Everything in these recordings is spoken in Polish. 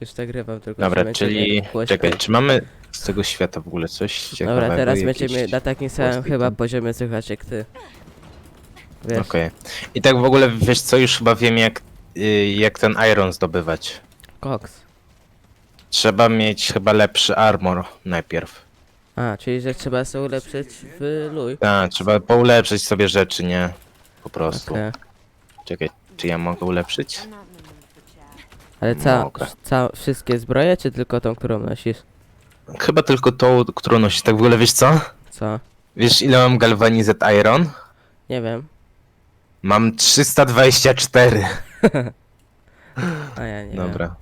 Już nagrywam tylko. Dobra, czyli czekaj, czy mamy z tego świata w ogóle coś ciekawego? Dobra, teraz jakieś- będziemy na takim samym chyba poziomie słychać jak ty. Wiesz, Okej. I tak w ogóle, wiesz co, już chyba wiem jak, y, jak ten iron zdobywać. koks. Trzeba mieć chyba lepszy armor najpierw. A, czyli że trzeba sobie ulepszyć w luj. Tak, trzeba poulepszyć sobie rzeczy, nie? Po prostu. Okej. Czekaj, czy ja mogę ulepszyć? Ale ca, Mogę. ca, wszystkie zbroje, czy tylko tą, którą nosisz? Chyba tylko tą, którą nosisz. Tak w ogóle, wiesz co? Co? Wiesz ile mam galvanized iron? Nie wiem. Mam 324. A ja nie wiem. Dobra.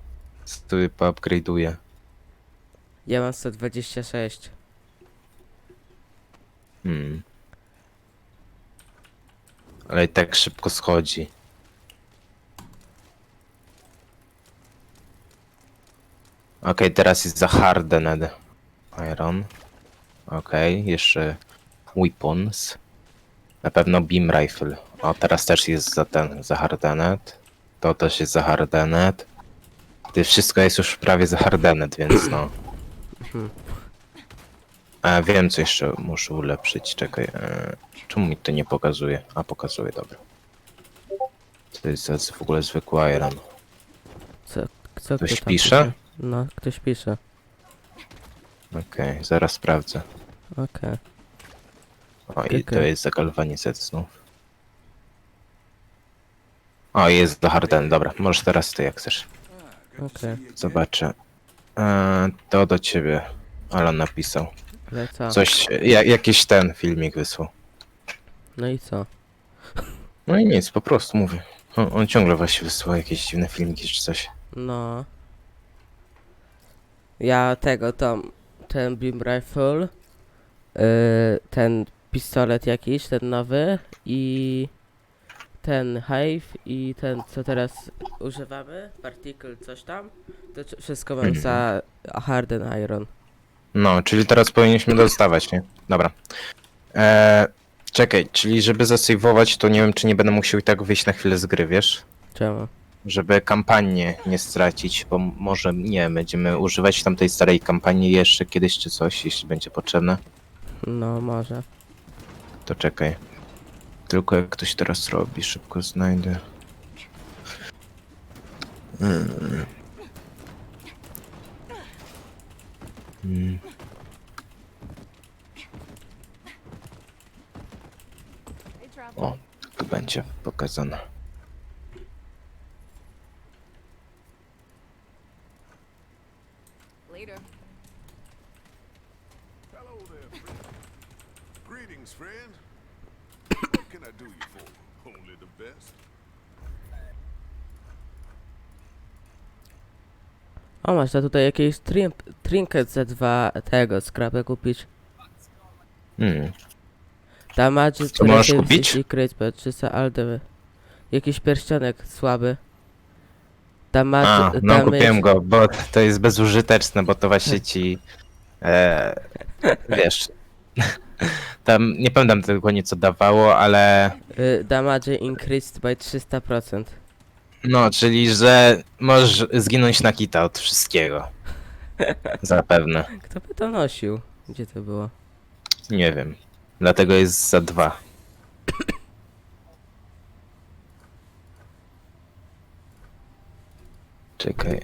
Tu poupgrade'uję. Ja mam 126. Hmm. Ale i tak szybko schodzi. Okej, teraz jest za hardened iron. Okej, jeszcze weapons. Na pewno beam rifle. O, teraz też jest za ten, za hardened. To też jest za hardened. Ty wszystko jest już prawie za hardened, więc no. A wiem, co jeszcze muszę ulepszyć. Czekaj. E, czemu mi to nie pokazuje? A pokazuje, dobra. To jest za- w ogóle zwykły iron. Co, co Ktoś kto tam pisze? No, ktoś pisze. Okej, zaraz sprawdzę. Okej. O, i to jest zagalvanized znów. O, jest do Harden, dobra. Możesz teraz ty, jak chcesz. Okej. Zobaczę. E, to do ciebie. Alan napisał. Ale co? Coś, ja, jakiś ten filmik wysłał. No i co? No i nic, po prostu mówię. On, on ciągle właśnie wysyła jakieś dziwne filmiki czy coś. No. Ja tego tam, ten beam rifle, yy, ten pistolet jakiś, ten nowy i ten hive i ten co teraz używamy, particle coś tam, to wszystko mam Mhm. za harden iron. No, czyli teraz powinniśmy dostawać, nie? Dobra. Eee, czekaj, czyli żeby zasejwować, to nie wiem, czy nie będę musiał i tak wyjść na chwilę z gry, wiesz? Czemu? Żeby kampanię nie stracić, bo może, nie będziemy używać tamtej starej kampanii jeszcze kiedyś czy coś, jeśli będzie potrzebne. No może. To czekaj. Tylko jak ktoś teraz robi, szybko znajdę. Mm. Mm. O, tu będzie pokazane. Later. Hello there, friend. Greetings, friend. what can I do you for? Only the best. O, masz to tutaj jakieś trim, trinket za dwa tego skrapę kupić. Mm. Damage Co możesz kupić? Secret, but 300 alde. Jakiś pierścionek słaby. Damage, A, no damage, kupiłem go, bo to jest bezużyteczne, bo to właśnie ci e, wiesz tam nie pamiętam dokładnie co dawało, ale y, damage increased by 300%. No, czyli że możesz zginąć na kita od wszystkiego. Zapewne. Kto by to nosił? Gdzie to było? Nie wiem. Dlatego jest za dwa. Czekaj.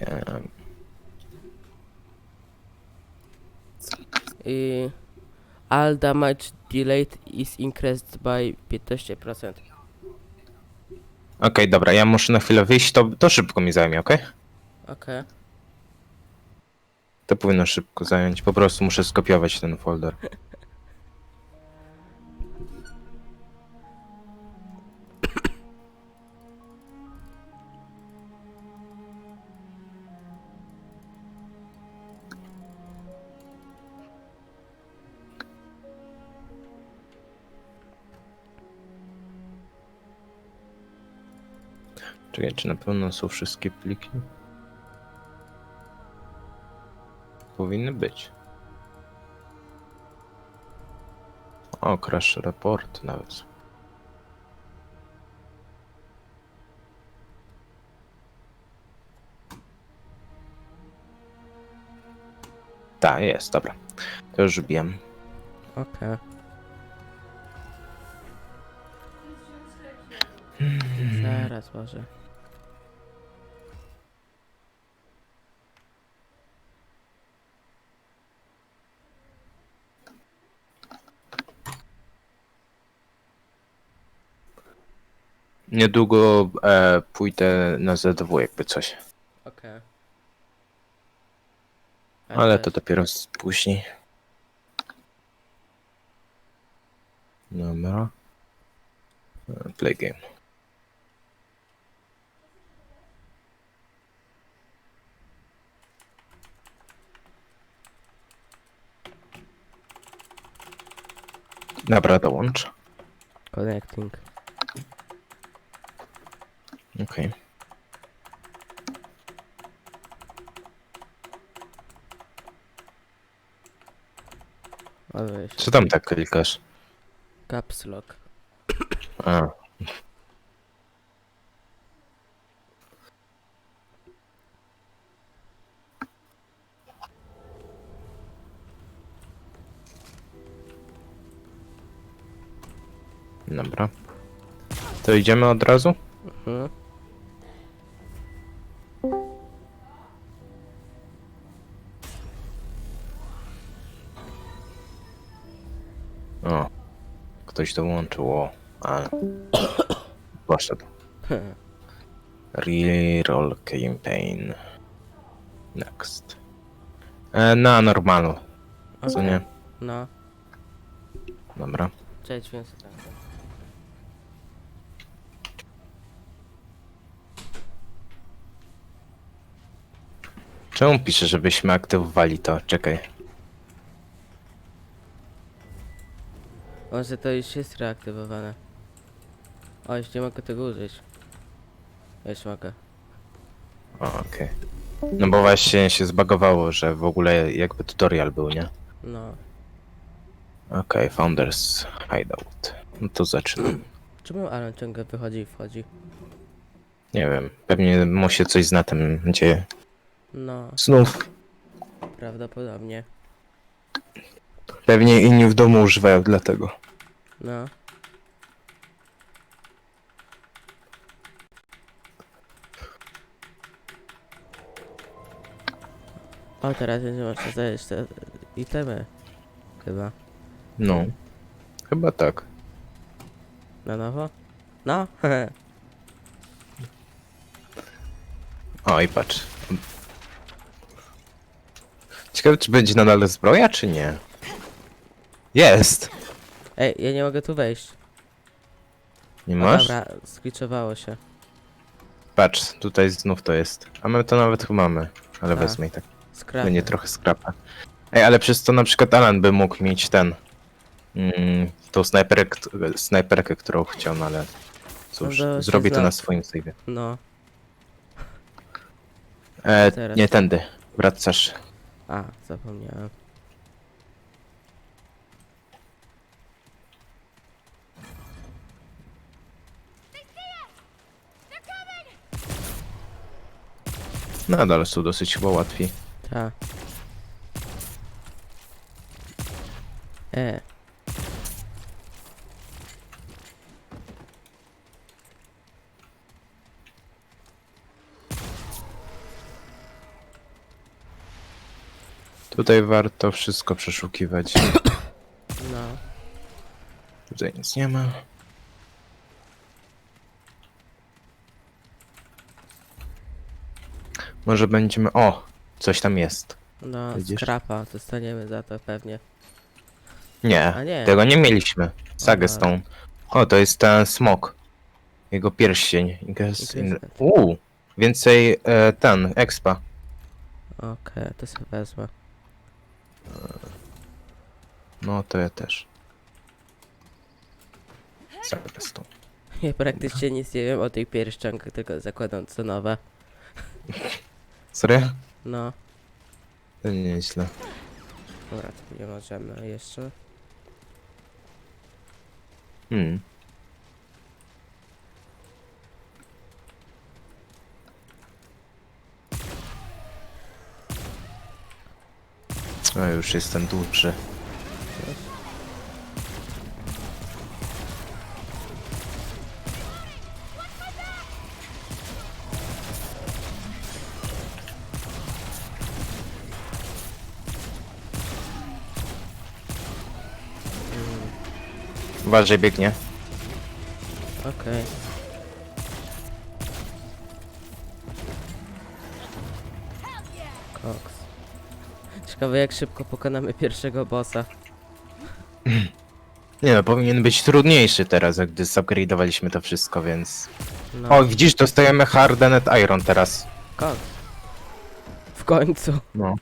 I all damage delayed is increased by 15%. Okej, dobra, ja muszę na chwilę wyjść, to, to szybko mi zajmie, okej? Okej. To powinno szybko zająć. Po prostu muszę skopiować ten folder. Czekaj, czy na pewno są wszystkie pliki? Powinny być. O, crash report nawet. Tak, jest, dobra. To już wiem. Okej. Zaraz może. Niedługo e, pójdę na ZW, jakby coś. Okej. Ale to dopiero z- później. Dobra. E, Play game. Dobra, dołącz. Connecting. Okej. Co tam tak klikasz? Caps lock. A. Dobra. To idziemy od razu? Mhm. O. Ktoś dołączył, o. Ale... Poszedł. Reroll campaign. Next. E, na normalu. Co nie? No. Dobra. Cześć, więc tak. Czemu pisze, żebyśmy aktywowali to? Czekaj. Może to już jest reaktywowane. O, już nie mogę tego użyć. Już mogę. O, okej. No bo właśnie się zbagowało, że w ogóle jakby tutorial był, nie? No. Okej, Founders Hideout. No to zaczynam. Czemu Alan ciągle wychodzi i wchodzi? Nie wiem, pewnie mu się coś na tym dzieje. No, Znów. prawdopodobnie. Pewnie inni w domu używają dlatego. No. O, teraz będzie można zająć te itemy. Chyba. No. Chyba tak. Na nowo? No, O i patrz. Ciekawe, czy będzie nadal zbroja, czy nie? Jest! Ej, ja nie mogę tu wejść. Nie O, masz? dobra, skliczowało się. Patrz, tutaj znów to jest. A my to nawet chyba mamy. Ale A. wezmę i tak. Skrap. Będzie trochę skrapa. Ej, ale przez to na przykład Alan by mógł mieć ten. Mm, tą snajperkę, snajperkę, którą chciał, no ale. Cóż, No to się zrobię to zna- na swoim save. No. E, Teraz. nie tędy. Wracasz. A, zapomniałem. Nadal są dosyć chyba łatwiej. Ta. E. Tutaj warto wszystko przeszukiwać. No. Tutaj nic nie ma. Może będziemy. O! Coś tam jest. No, Widzisz? skrapa dostaniemy za to pewnie. Nie, A nie. tego nie mieliśmy. Sagę Aha. Stone. O, to jest ten smok. Jego pierścień. Guess in... Interesting. Uuu, więcej e, ten, expa. Okej, to sobie wezmę. No, to ja też. Saga Stone. Ja praktycznie nic nie wiem o tych pierścionkach, tylko zakładam co nowe. Serio? No. To nieźle. Dobra, to nie możemy jeszcze. Hmm. No już jestem duży. Uważaj, biegnie. Okej. Ciekawe jak szybko pokonamy pierwszego bossa. Nie no, powinien być trudniejszy teraz, jak gdy zupgrade'owaliśmy to wszystko, więc... No, O, widzisz, dostajemy Hardened Iron teraz. koks. W końcu. No.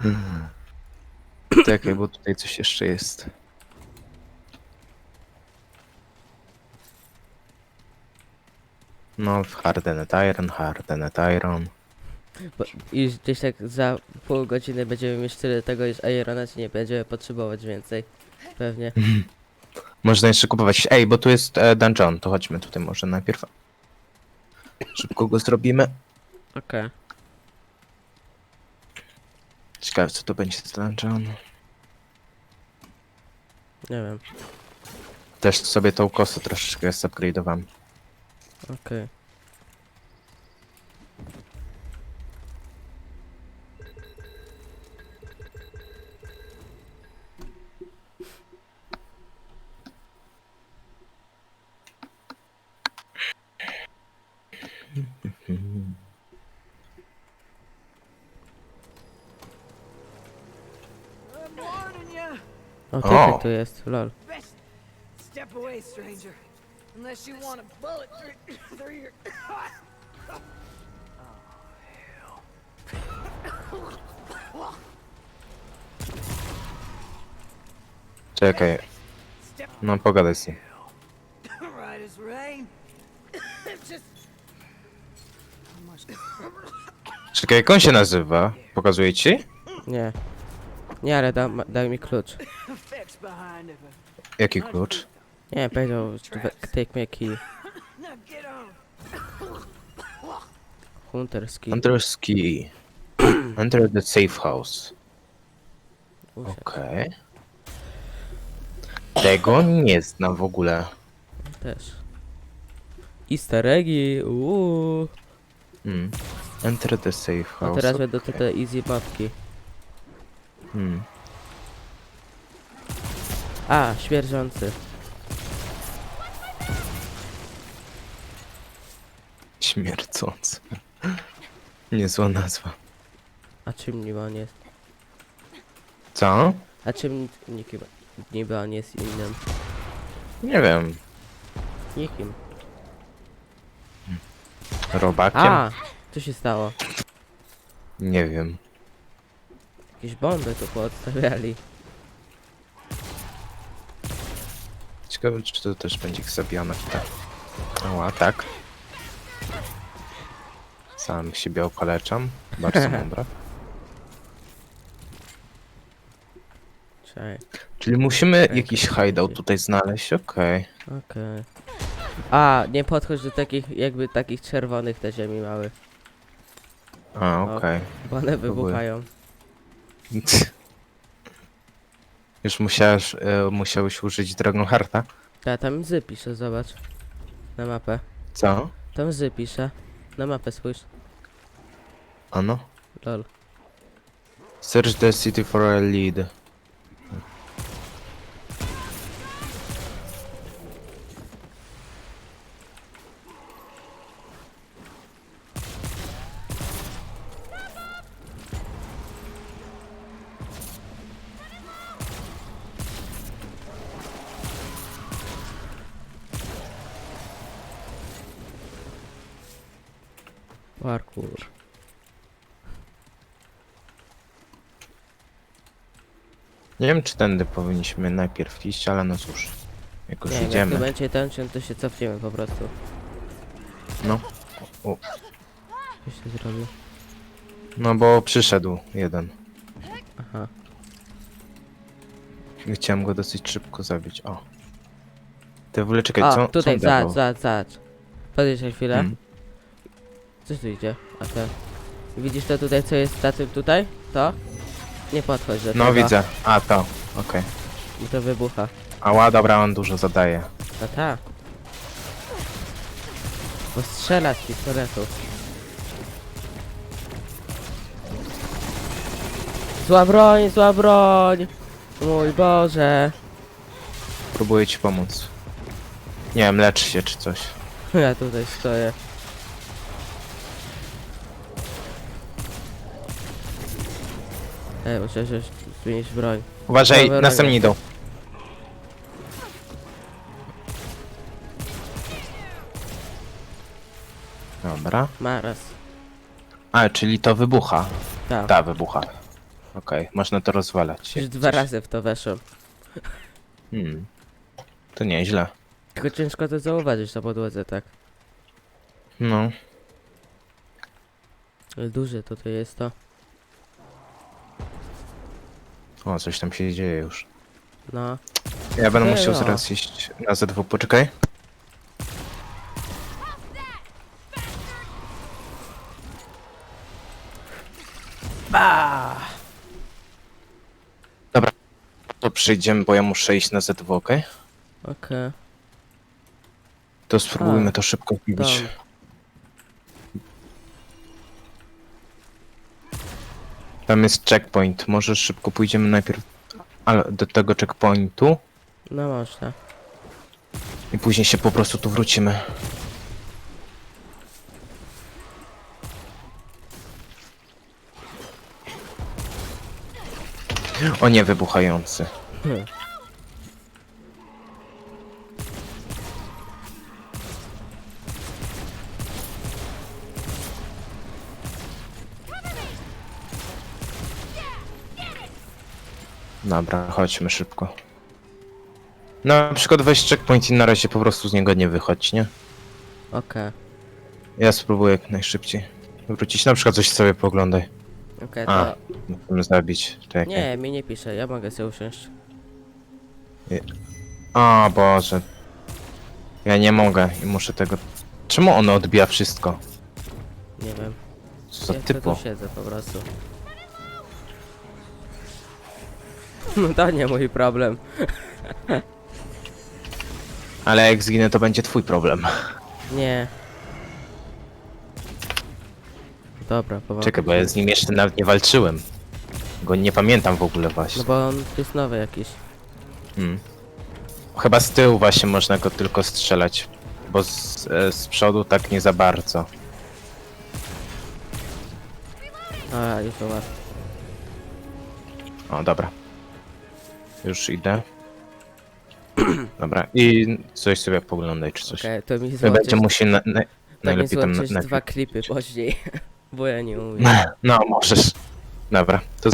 Czekaj, bo tutaj coś jeszcze jest. No, Hardened Iron, Hardened Iron. Bo, I gdzieś tak za pół godziny będziemy mieć tyle tego, iż Ironet nie będziemy potrzebować więcej. Pewnie. Można jeszcze kupować. Ej, bo tu jest e, dungeon, to chodźmy tutaj może najpierw. Szybko go zrobimy. Okej. Ciekawe, co to będzie za dungeon. Nie wiem. Też sobie tą kosę troszeczkę zupgrade'owałem. Okej. O, O. typek tu jest, lol. Best step away, stranger. Unless you want a bullet through, through your. Czekaj, Step no pogadaj z nim. right as rain. Just. How much Czekaj, jak on się nazywa? Pokazuję ci? Nie. Nie, ale da, ma- daj mi klucz. Jaki klucz? Nie, powiedział, że we- take me a key. Hunter's key. Hunter's Key. Enter the safe house. Usiadł. Okej. Tego nie znam w ogóle. Też. Easter eggi, uuu. Hmm. Enter the safe A house. teraz okej. te, te easy babki. Hmm. A, śmierdzący. Śmiercący. Niezła nazwa. A czym niby on jest? Co? A czym nikim, niby on jest innym? Nie wiem. Nikim. Robakiem? A! Co się stało? Nie wiem. Jakieś bomby tu poodstawiali. Ciekawe, czy to też będzie zabijane. Tak. Ała, tak. Sam siebie okaleczam. Bardzo mądre. Czekaj, Czyli musimy jakiś oczywiście. hideout tutaj znaleźć, okej. okej. A, nie podchodź do takich, jakby takich czerwonych na ziemi małych, A, okej. bo one wybuchają. Już musiałeś, e, musiałeś użyć Dragonhearta? Ta, tam zy pisze, zobacz. Na mapę. Co? Tam zy pisze. Na mapę spójrz. Ano? Lol. Search the city for a lead. Parkour. Nie wiem, czy tędy powinniśmy najpierw iść, ale no cóż. Jak już Nie wiem, jak idziemy. będzie tension, to się cofniemy po prostu. No. O, Co się zrobił? no bo przyszedł jeden. Aha. Chciałem go dosyć szybko zabić. O. Ty w ogóle czekaj, O, co? tutaj, co on dawał? zobacz, zobacz, zobacz. Podejdź na chwilę. Hmm. Coś tu idzie, a ten... Widzisz to tutaj, co jest na tym tutaj? To? Nie podchodź do tego. No widzę. A to. Okej. I to wybucha. Ała, dobra, on dużo zadaje. No tak. Bo strzela z pistoletu. Zła broń, zła broń! Mój Boże! Próbuję ci pomóc. Nie wiem, lecz się czy coś. Ja tutaj stoję. Ej, muszę że zmienić broń. Uważaj, Dobra, następni idą. Dobra. Maraz. A, czyli to wybucha. Tak. Ta wybucha. Okej, można to rozwalać. Już dwa razy w to weszłem. Hmm. To nieźle. Tylko ciężko to zauważyć na podłodze, tak. No. Ale duże to to jest to. O, coś tam się dzieje już. No. Ja będę Ej, musiał no. zaraz iść na Z2, poczekaj. Dobra, to przyjdziemy, bo ja muszę iść na Z2, okej? Okej. To spróbujmy A, to szybko wbić. Tam jest checkpoint, może szybko pójdziemy najpierw ale do tego checkpointu No można. i później się po prostu tu wrócimy. O nie, wybuchający. Hmm. Dobra, chodźmy szybko. Na przykład weź checkpoint i na razie po prostu z niego nie wychodź, nie? Okej. Ja spróbuję jak najszybciej wrócić. Na przykład coś sobie poglądaj. Okej, A, to... musimy zabić. Czekaj. Nie, mi nie pisze, ja mogę sobie usiąść. O Boże. Ja nie mogę i muszę tego... Czemu ono odbija wszystko? Nie wiem. Co za Ja typo? tu siedzę po prostu. No to nie mój problem. Ale jak zginę to będzie twój problem. Nie. Dobra, pomogę. Czekaj, bo ja z nim jeszcze nawet nie walczyłem. Go nie pamiętam w ogóle No właśnie. bo on jest nowy jakiś. Hmm. Chyba z tyłu właśnie można go tylko strzelać. Bo z, e, z przodu tak nie za bardzo. A, już to łatwo. O, dobra. Już idę. Dobra, i coś sobie poglądaj czy coś. Okej, to mi złączyć, Będzie musi na, na, to mi najlepiej tam na, na, dwa klipy później. Bo ja nie umiem. No, możesz. Dobra, to